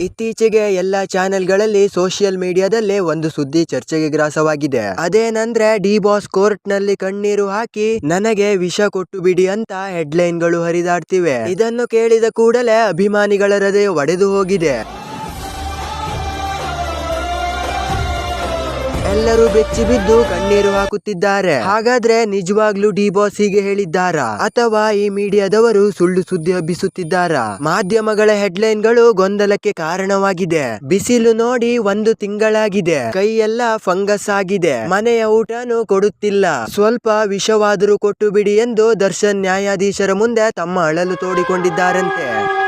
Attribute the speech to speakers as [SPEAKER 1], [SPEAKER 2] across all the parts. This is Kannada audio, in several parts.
[SPEAKER 1] ಇತ್ತೀಚೆಗೆ ಎಲ್ಲ ಚಾನೆಲ್ಗಳಲ್ಲಿ ಸೋಷಿಯಲ್ ಮೀಡಿಯಾದಲ್ಲಿ ಒಂದು ಸುದ್ದಿ ಚರ್ಚೆಗೆ ಗ್ರಾಸವಾಗಿದೆ. ಅದೇನಂದ್ರೆ ಡಿ ಬಾಸ್ ಕೋರ್ಟ್ನಲ್ಲಿ ಕಣ್ಣೀರು ಹಾಕಿ, ನನಗೆ ವಿಷ ಕೊಟ್ಟು ಬಿಡಿ ಅಂತ ಹೆಡ್ಲೈನ್ಗಳು ಹರಿದಾಡ್ತಿವೆ. ಇದನ್ನು ಕೇಳಿದ ಕೂಡಲೇ ಅಭಿಮಾನಿಗಳ ಹೃದಯ ಒಡೆದು ಹೋಗಿದೆ. ಎಲ್ಲರೂ ಬೆಚ್ಚಿ ಬಿದ್ದು ಕಣ್ಣೀರು ಹಾಕುತ್ತಿದ್ದಾರೆ. ಹಾಗಾದ್ರೆ ನಿಜವಾಗ್ಲೂ ಡಿ ಬಾಸ್ ಹೀಗೆ ಹೇಳಿದ್ದಾರಾ? ಅಥವಾ ಈ ಮೀಡಿಯಾದವರು ಸುಳ್ಳು ಸುದ್ದಿ ಹಬ್ಬಿಸುತ್ತಿದ್ದಾರಾ? ಮಾಧ್ಯಮಗಳ ಹೆಡ್ಲೈನ್ಗಳು ಗೊಂದಲಕ್ಕೆ ಕಾರಣವಾಗಿದೆ. ಬಿಸಿಲು ನೋಡಿ ಒಂದು ತಿಂಗಳಾಗಿದೆ. ಕೈಯೆಲ್ಲ ಫಂಗಸ್ ಆಗಿದೆ. ಮನೆಯ ಊಟನೂ ಕೊಡುತ್ತಿಲ್ಲ. ಸ್ವಲ್ಪ ವಿಷವಾದರೂ ಕೊಟ್ಟು ಬಿಡಿ ಎಂದು ದರ್ಶನ್ ನ್ಯಾಯಾಧೀಶರ ಮುಂದೆ ತಮ್ಮ ಅಳಲು ತೋಡಿಕೊಂಡಿದ್ದಾರಂತೆ.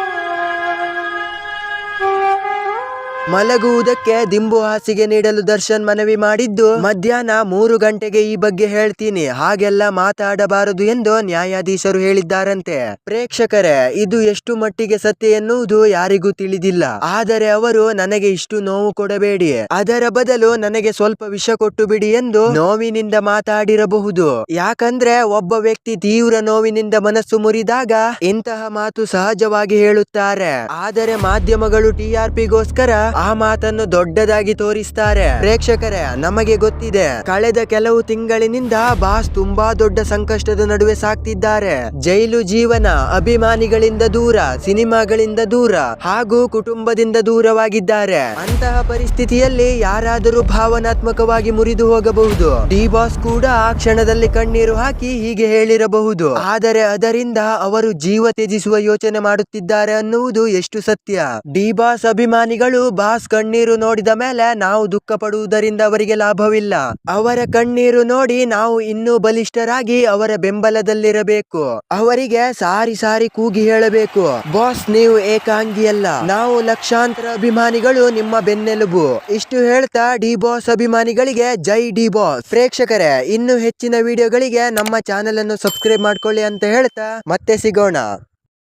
[SPEAKER 1] ಮಲಗುವುದಕ್ಕೆ ದಿಂಬು ಹಾಸಿಗೆ ನೀಡಲು ದರ್ಶನ್ ಮನವಿ ಮಾಡಿದ್ದು, ಮಧ್ಯಾಹ್ನ ಮೂರು ಗಂಟೆಗೆ ಈ ಬಗ್ಗೆ ಹೇಳ್ತೀನಿ, ಹಾಗೆಲ್ಲ ಮಾತಾಡಬಾರದು ಎಂದು ನ್ಯಾಯಾಧೀಶರು ಹೇಳಿದ್ದಾರಂತೆ. ಪ್ರೇಕ್ಷಕರೇ, ಇದು ಎಷ್ಟು ಮಟ್ಟಿಗೆ ಸತ್ಯ ಎನ್ನುವುದು ಯಾರಿಗೂ ತಿಳಿದಿಲ್ಲ. ಆದರೆ ಅವರು ನನಗೆ ಇಷ್ಟು ನೋವು ಕೊಡಬೇಡಿ. ಅದರ ಬದಲು ನನಗೆ ಸ್ವಲ್ಪ ವಿಷ ಕೊಟ್ಟು ಬಿಡಿ ಎಂದು ನೋವಿನಿಂದ ಮಾತಾಡಿರಬಹುದು. ಯಾಕಂದ್ರೆ ಒಬ್ಬ ವ್ಯಕ್ತಿ ತೀವ್ರ ನೋವಿನಿಂದ ಮನಸ್ಸು ಮುರಿದಾಗ ಇಂತಹ ಮಾತು ಸಹಜವಾಗಿ ಹೇಳುತ್ತಾರೆ. ಆದರೆ ಮಾಧ್ಯಮಗಳು ಟಿಆರ್ಪಿಗೋಸ್ಕರ ಆ ಮಾತನ್ನು ದೊಡ್ಡದಾಗಿ ತೋರಿಸ್ತಾರೆ. ಪ್ರೇಕ್ಷಕರೇ, ನಮಗೆ ಗೊತ್ತಿದೆ, ಕಳೆದ ಕೆಲವು ತಿಂಗಳಿನಿಂದ ಬಾಸ್ ತುಂಬಾ ದೊಡ್ಡ ಸಂಕಷ್ಟದ ನಡುವೆ ಸಾಕ್ತಿದ್ದಾರೆ. ಜೈಲು ಜೀವನ, ಅಭಿಮಾನಿಗಳಿಂದ ದೂರ, ಸಿನಿಮಾಗಳಿಂದ ದೂರ, ಹಾಗೂ ಕುಟುಂಬದಿಂದ ದೂರವಾಗಿದ್ದಾರೆ. ಅಂತಹ ಪರಿಸ್ಥಿತಿಯಲ್ಲಿ ಯಾರಾದರೂ ಭಾವನಾತ್ಮಕವಾಗಿ ಮುರಿದು ಹೋಗಬಹುದು. ಡಿ ಬಾಸ್ ಕೂಡ ಆ ಕ್ಷಣದಲ್ಲಿ ಕಣ್ಣೀರು ಹಾಕಿ ಹೀಗೆ ಹೇಳಿರಬಹುದು. ಆದರೆ ಅದರಿಂದ ಅವರು ಜೀವ ತ್ಯಜಿಸುವ ಯೋಚನೆ ಮಾಡುತ್ತಿದ್ದಾರೆ ಅನ್ನುವುದು ಎಷ್ಟು ಸತ್ಯ. ಡಿ ಬಾಸ್ ಅಭಿಮಾನಿಗಳು ಬಾಸ್ ಕಣ್ಣೀರು ನೋಡಿದ ಮೇಲೆ ನಾವು ದುಃಖ ಪಡುವುದರಿಂದ ಅವರಿಗೆ ಲಾಭವಿಲ್ಲ. ಅವರ ಕಣ್ಣೀರು ನೋಡಿ ನಾವು ಇನ್ನೂ ಬಲಿಷ್ಠರಾಗಿ ಅವರ ಬೆಂಬಲದಲ್ಲಿರಬೇಕು. ಅವರಿಗೆ ಸಾರಿ ಸಾರಿ ಕೂಗಿ ಹೇಳಬೇಕು. ಬಾಸ್, ನೀವು ಏಕಾಂಗಿಯಲ್ಲ. ನಾವು ಲಕ್ಷಾಂತರ ಅಭಿಮಾನಿಗಳು, ನಿಮ್ಮ ಬೆನ್ನೆಲುಬು. ಇಷ್ಟು ಹೇಳ್ತಾ ಡಿ ಬಾಸ್ ಅಭಿಮಾನಿಗಳಿಗೆ ಜೈ ಡಿ ಬಾಸ್. ಪ್ರೇಕ್ಷಕರೇ, ಇನ್ನು ಹೆಚ್ಚಿನ ವಿಡಿಯೋಗಳಿಗೆ ನಮ್ಮ ಚಾನೆಲ್ ಅನ್ನು ಸಬ್ಸ್ಕ್ರೈಬ್ ಮಾಡ್ಕೊಳ್ಳಿ ಅಂತ ಹೇಳ್ತಾ ಮತ್ತೆ ಸಿಗೋಣ.